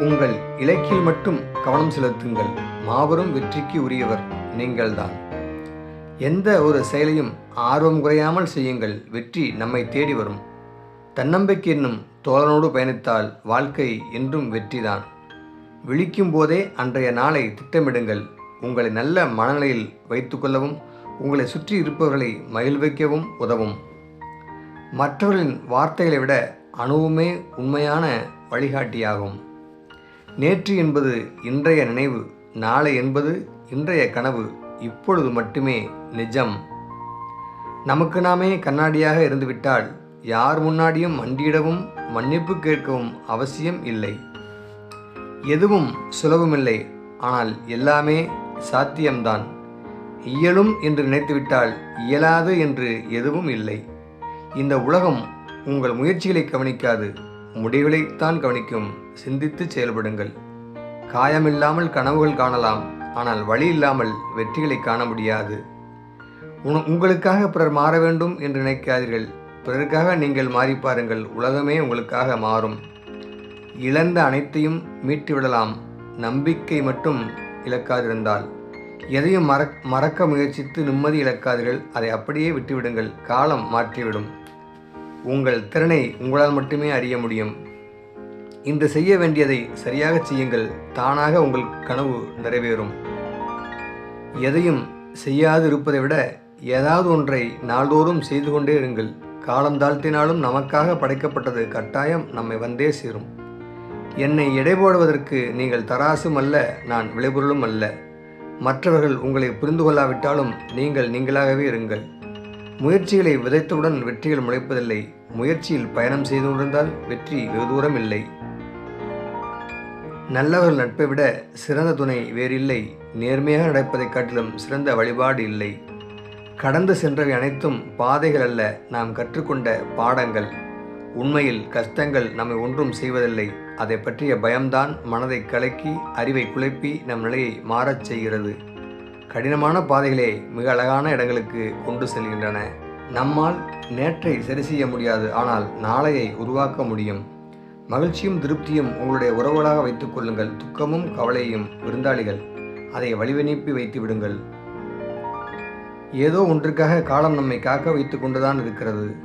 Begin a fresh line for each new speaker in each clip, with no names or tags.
உங்கள் இலக்கில் மட்டும் கவனம் செலுத்துங்கள். மாபெரும் வெற்றிக்கு உரியவர் நீங்கள்தான். எந்த ஒரு செயலையும் ஆர்வம் குறையாமல் செய்யுங்கள். வெற்றி நம்மை தேடி வரும். தன்னம்பிக்கை என்னும் தோழனோடு பயணித்தால் வாழ்க்கை என்றும் வெற்றிதான். விழிக்கும் போதே அன்றைய நாளை திட்டமிடுங்கள். உங்களை நல்ல மனநிலையில் வைத்துக்கொள்ளவும் உங்களை சுற்றி இருப்பவர்களை மகிழ்விக்கவும் உதவும். மற்றவர்களின் வார்த்தைகளை விட அணுவுமே உண்மையான வழிகாட்டியாகும். நேற்று என்பது இன்றைய நினைவு நாளை என்பது இன்றைய கனவு இப்பொழுது மட்டுமே நிஜம். நமக்கு நாமே கண்ணாடியாக இருந்துவிட்டால் யார் முன்னாடியும் மண்டியிடவும் மன்னிப்பு கேட்கவும் அவசியம் இல்லை. எதுவும் சுலபமில்லை ஆனால் எல்லாமே சாத்தியம்தான். இயலும் என்று நினைத்துவிட்டால் இயலாது என்று எதுவும் இல்லை. இந்த உலகம் உங்கள் முயற்சிகளை கவனிக்காது முடிவுகளைத்தான் கவனிக்கும். சிந்தித்து செயல்படுங்கள். காயமில்லாமல் கனவுகள் காணலாம். ஆனால் வழி இல்லாமல் வெற்றிகளை காண முடியாது. உங்களுக்காக பிறர் மாற வேண்டும் என்று நினைக்காதீர்கள். பிறருக்காக நீங்கள் மாறி பாருங்கள். உலகமே உங்களுக்காக மாறும். இழந்த அனைத்தையும் மீட்டுவிடலாம். நம்பிக்கை மட்டும் இழக்காதிருந்தால். எதையும் மறக் மறக்க முயற்சித்து நிம்மதி இழக்காதீர்கள். அதை அப்படியே விட்டுவிடுங்கள். காலம் மாற்றிவிடும். உங்கள் திறனை உங்களால் மட்டுமே அறிய முடியும். இன்று செய்ய வேண்டியதை சரியாக செய்யுங்கள். தானாக உங்கள் கனவு நிறைவேறும். எதையும் செய்யாது இருப்பதை விட ஏதாவது ஒன்றை நாள்தோறும் செய்து கொண்டே இருங்கள். காலம் தாழ்த்தினாலும் நமக்காக படைக்கப்பட்டது கட்டாயம் நம்மை வந்தே சேரும். என்னை எடை போடுவதற்கு நீங்கள் தராசும் அல்ல நான் விளைபொருளும் அல்ல. மற்றவர்கள் உங்களை புரிந்து கொள்ளாவிட்டாலும் நீங்கள் நீங்களாகவே இருங்கள். முயற்சிகளை விதைத்தவுடன் வெற்றிகள் முளைப்பதில்லை. முயற்சியில் பயணம் செய்து கொண்டிருந்தால் வெற்றி வெகு தூரம் இல்லை. நல்லவர்கள் நட்பை விட சிறந்த துணை வேறில்லை. நேர்மையாக நடப்பதைக் காட்டிலும் சிறந்த வழிபாடு இல்லை. கடந்து சென்றவை அனைத்தும் பாதைகள் அல்ல. நாம் கற்றுக்கொண்ட பாடங்கள். உண்மையில் கஷ்டங்கள் நம்மை ஒன்றும் செய்வதில்லை. அதை பற்றிய பயம்தான் மனதை கலக்கி அறிவை குழப்பி நம் நிலையை மாறச் செய்கிறது. கடினமான பாதைகளே மிக அழகான இடங்களுக்கு கொண்டு செல்கின்றன. நம்மால் நேற்றை சரி செய்ய முடியாது ஆனால் நாளையை உருவாக்க முடியும். மகிழ்ச்சியும் திருப்தியும் உங்களுடைய உறவுகளாக வைத்துக் கொள்ளுங்கள். துக்கமும் கவலையும் விருந்தாளிகள் அதை வழிவனுப்பி வைத்து விடுங்கள். ஏதோ ஒன்றுக்காக காலம் நம்மை காக்க வைத்துக் கொண்டுதான் இருக்கிறது.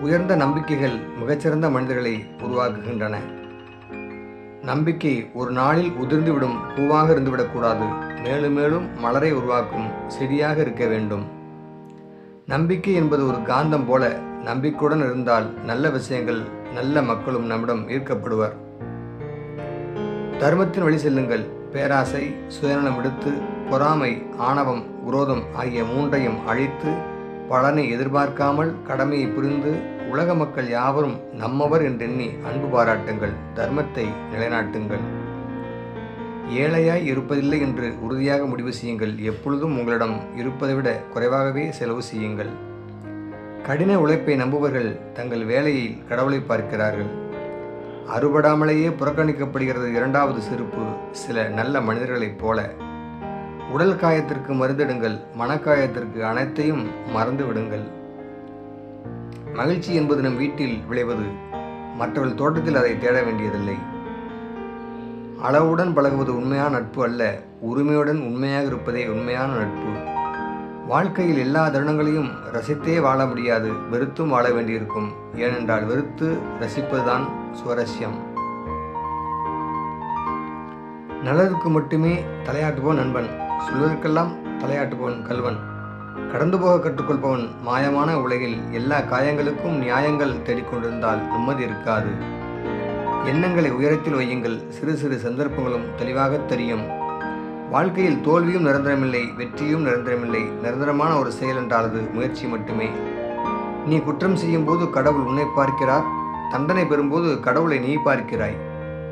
உயர்ந்த நம்பிக்கைகள் மிகச்சிறந்த மனிதர்களை உருவாக்குகின்றன. நம்பிக்கை ஒரு நாளில் உதிர்ந்துவிடும் பூவாக இருந்துவிடக்கூடாது மேலும் மேலும் மலரை உருவாக்கும் செடியாக இருக்க வேண்டும். நம்பிக்கை என்பது ஒரு காந்தம் போல நம்பிக்கையுடன் இருந்தால் நல்ல விஷயங்கள் நல்ல மக்களும் நம்மிடம் ஈர்க்கப்படுவர். தர்மத்தின் வழி செல்லுங்கள். பேராசை சுயநலம் விடுத்து பொறாமை ஆணவம் குரோதம் ஆகிய மூன்றையும் அழித்து பலனை எதிர்பார்க்காமல் கடமையை புரிந்து உலக மக்கள் யாவரும் நம்மவர் என்றெண்ணி அன்பு பாராட்டுங்கள். தர்மத்தை நிலைநாட்டுங்கள். ஏழையாய் இருப்பதில்லை என்று உறுதியாக முடிவு செய்யுங்கள். எப்பொழுதும் உங்களிடம் இருப்பதை விட குறைவாகவே செலவு செய்யுங்கள். கடின உழைப்பை நம்புபவர்கள் தங்கள் வேலையில் கடவுளை பார்க்கிறார்கள். அறுபடாமலேயே புறக்கணிக்கப்படுகிறது இரண்டாவது செருப்பு சில நல்ல மனிதர்களைப் போல. உடல் காயத்திற்கு மருந்திடுங்கள். மனக்காயத்திற்கு அனைத்தையும் மறந்து விடுங்கள். மகிழ்ச்சி என்பது நம் வீட்டில் விளைவது. மற்றவர்கள் தோட்டத்தில் அதை தேட வேண்டியதில்லை. அளவுடன் பழகுவது உண்மையான நட்பு அல்ல உரிமையுடன் உண்மையாக இருப்பதே உண்மையான நட்பு. வாழ்க்கையில் எல்லா தருணங்களையும் ரசித்தே வாழ முடியாது வெறுத்தும் வாழ வேண்டியிருக்கும். ஏனென்றால் வெறுத்து ரசிப்பதுதான் சுவாரஸ்யம். நல்லதுக்கு மட்டுமே தலையாட்டுபவன் நண்பன் சொல்வதற்கெல்லாம் தலையாட்டுபவன் கல்வன். கடந்து போக கற்றுக்கொள்பவன் மாயமான உலகில் எல்லா காயங்களுக்கும் நியாயங்கள் தேடிக்கொண்டிருந்தால் நிம்மதி இருக்காது. எண்ணங்களை உயரத்தில் வையுங்கள். சிறு சிறு சந்தர்ப்பங்களும் தெளிவாகத் தெரியும். வாழ்க்கையில் தோல்வியும் நிரந்தரமில்லை வெற்றியும் நிரந்தரமில்லை. நிரந்தரமான ஒரு செயல் என்றால் அது முயற்சி மட்டுமே. நீ குற்றம் செய்யும் போது கடவுள் உன்னை பார்க்கிறார். தண்டனை பெறும்போது கடவுளை நீ பார்க்கிறாய்.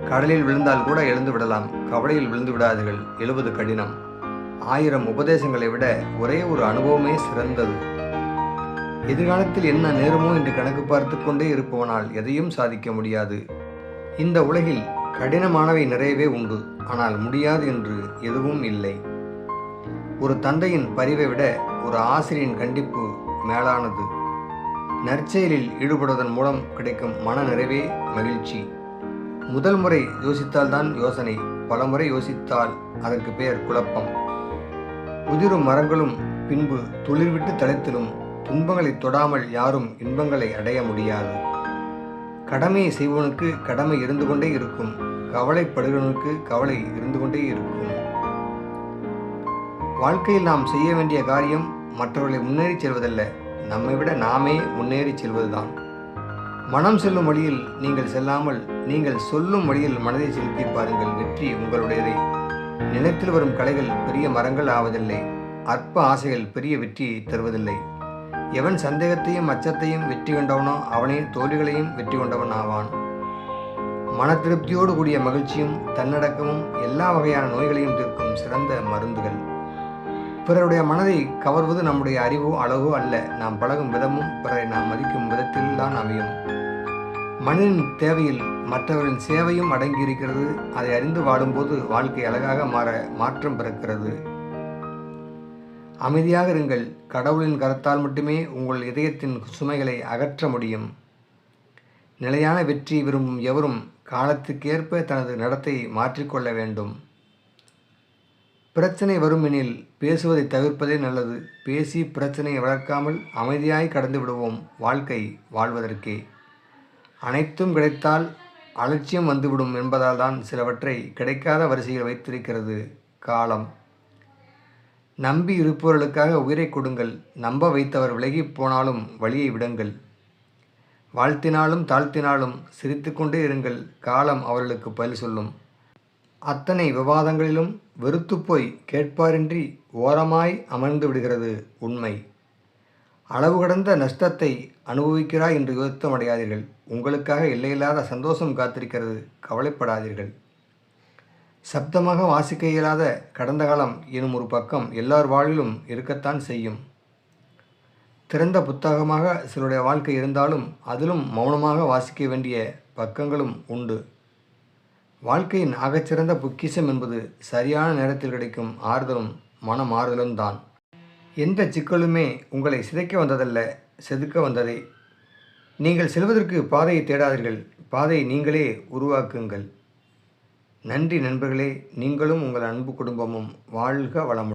கடலில் விழுந்தால் கூட எழுந்து விடலாம். கவலையில் விழுந்து விடாதீர்கள். எழுவது கடினம். ஆயிரம் உபதேசங்களை விட ஒரே ஒரு அனுபவமே சிறந்தது. எதிர்காலத்தில் என்ன நேருமோ என்று கணக்கு பார்த்து கொண்டே இருப்பவனால் எதையும் சாதிக்க முடியாது. இந்த உலகில் கடினமானவை நிறையவே உண்டு. ஆனால் முடியாது என்று எதுவும் இல்லை. ஒரு தந்தையின் பரிவை விட ஒரு ஆசிரியரின் கண்டிப்பு மேலானது. நற்செயலில் ஈடுபடுவதன் மூலம் கிடைக்கும் மன நிறைவே மகிழ்ச்சி. முதல் முறை யோசித்தால்தான் யோசனை பலமுறை யோசித்தால் அதற்கு பெயர் குழப்பம். உதிரும் மரங்களும் பின்பு துளிர்விட்டு தலைத்திலும் துன்பங்களை தொடாமல் யாரும் இன்பங்களை அடைய முடியாது. கடமையை செய்வனுக்கு கடமை இருந்து கொண்டே இருக்கும். கவலைப்படுகிறவனுக்கு கவலை இருந்து கொண்டே இருக்கும். வாழ்க்கையில் நாம் செய்ய வேண்டிய காரியம் மற்றவர்களை முன்னேறி செல்வதல்ல. நம்மை விட நாமே முன்னேறி செல்வதுதான். மனம் செல்லும் வழியில் நீங்கள் செல்லாமல் நீங்கள் சொல்லும் வழியில் மனதை செலுத்தி பாருங்கள். வெற்றி உங்களுடையதை. நிலத்தில் வரும் கலைகள் பெரிய மரங்கள் ஆவதில்லை. அற்ப ஆசைகள் பெரிய வெற்றியை தருவதில்லை. எவன் சந்தேகத்தையும் அச்சத்தையும் வெற்றி கொண்டவனோ அவனே தோல்விகளையும் வெற்றி கொண்டவன் ஆவான் மன திருப்தியோடு கூடிய மகிழ்ச்சியும் தன்னடக்கமும் எல்லா வகையான நோய்களையும் தீர்க்கும் சிறந்த மருந்துகள். பிறருடைய மனதை கவர்வது நம்முடைய அறிவோ அழகோ அல்ல. நாம் பழகும் விதமும் பிறரை நாம் மதிக்கும் விதத்தில் தான் அமையும். மனிதனின் தேவையில் மற்றவர்களின் சேவையும் அடங்கியிருக்கிறது. அதை அறிந்து வாடும்போது வாழ்க்கை அழகாக மாற மாற்றம் பிறக்கிறது. அமைதியாக இருங்கள். கடவுளின் கருத்தால் மட்டுமே உங்கள் இதயத்தின் சுமைகளை அகற்ற முடியும். நிலையான வெற்றி விரும்பும் எவரும் காலத்துக்கேற்ப தனது நடத்தை மாற்றிக்கொள்ள வேண்டும். பிரச்சனை வருமெனில் பேசுவதை தவிர்ப்பதே நல்லது. பேசி பிரச்சனையை வளர்க்காமல் அமைதியாய் கடந்து விடுவோம் வாழ்க்கை வாழ்வதற்கே. அனைத்தும் கிடைத்தால் அலட்சியம் வந்துவிடும் என்பதால் தான் சிலவற்றை கிடைக்காத வரிசையில் வைத்திருக்கிறது காலம். நம்பி இருப்பவர்களுக்காக உயிரை கொடுங்கள். நம்ப வைத்தவர் விலகி போனாலும் வழியை விடுங்கள். வாழ்த்தினாலும் தாழ்த்தினாலும் சிரித்துக்கொண்டே இருங்கள். காலம் அவர்களுக்கு பதில் சொல்லும். அத்தனை விவாதங்களிலும் வெறுத்துப்போய் கேட்பாரின்றி ஓரமாய் அமர்ந்து விடுகிறது உண்மை. அளவு கடந்த நஷ்டத்தை அனுபவிக்கிறாய் என்று யுத்தம் அடையாதீர்கள் உங்களுக்காக எல்லையில்லாத சந்தோஷம் காத்திருக்கிறது. கவலைப்படாதீர்கள். சப்தமாக வாசிக்க இயலாத கடந்த காலம் எனும் ஒரு பக்கம் எல்லார் வாழ்விலும் இருக்கத்தான் செய்யும். திறந்த புத்தகமாக சிலருடைய வாழ்க்கை இருந்தாலும் அதிலும் மௌனமாக வாசிக்க வேண்டிய பக்கங்களும் உண்டு. வாழ்க்கையின் ஆகச்சிறந்த பொக்கிஷம் என்பது சரியான நேரத்தில் கிடைக்கும் ஆறுதலும் மன மாறுதலும் தான். எந்த சிக்கலுமே உங்களை சிதைக்க வந்ததல்ல செதுக்க வந்ததே. நீங்கள் செல்வதற்கு பாதையை தேடாதீர்கள். பாதையை நீங்களே உருவாக்குங்கள். நன்றி நண்பர்களே நீங்களும் உங்கள் அன்பு குடும்பமும் வாழ்க வளமுடன்.